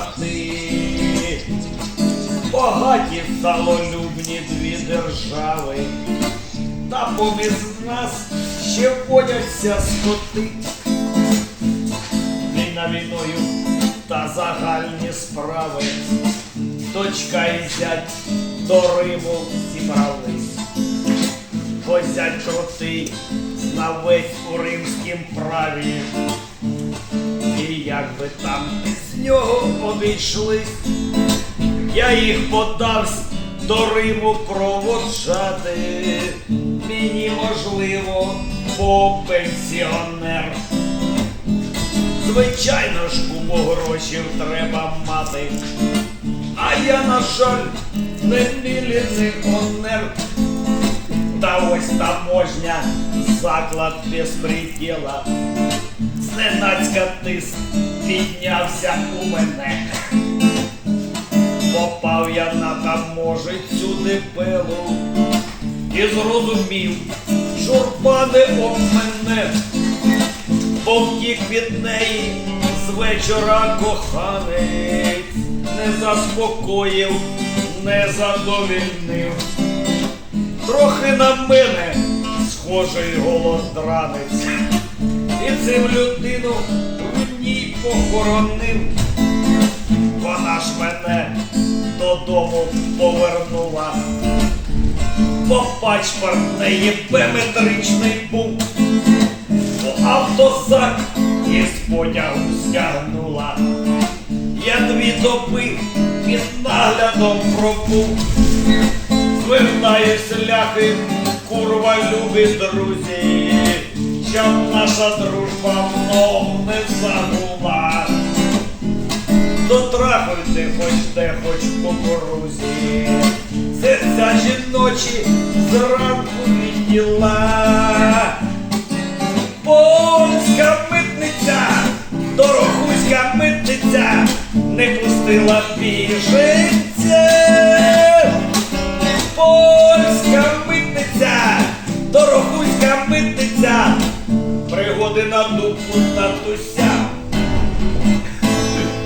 хати. Багаті салолюбні дві держави, та поміж нас ще водяться скоти. Війна війною та загальні справи. Дочка і зять до Риму зібрались. Бо зять крутий, знавець у римськім праві. І як би там нього обійшлись, я їх подавсь до Риму проводжати. Мені можливо, бо пенсіонер. Звичайно ж, купу грошів треба мати. А я, на жаль, не міліний. Та ось таможня, заклад безпреділа. Зненацька тиск піднявся у мене. Попав я на таможицю дебелу і зрозумів, журба не об мене, бо втік від неї з вечора коханець, не заспокоїв, не задовільнив. Трохи на мене схожий голодранець, цим людину в ній похоронив. Вона ж мене додому повернула, бо пачпорт неї биометричний був, бо автозак із потягу стягнула. Я дві доби під наглядом пробув. Звертаюсь ляхи, курва любі друзі, щоб наша дружба мною не загула. Дотрахуйте хоч де, хоч в кукурузі, серця жіночі зранку відділа. Польська митниця, дорогуська митниця, не пустила біженця. Польська води на дубку татуся.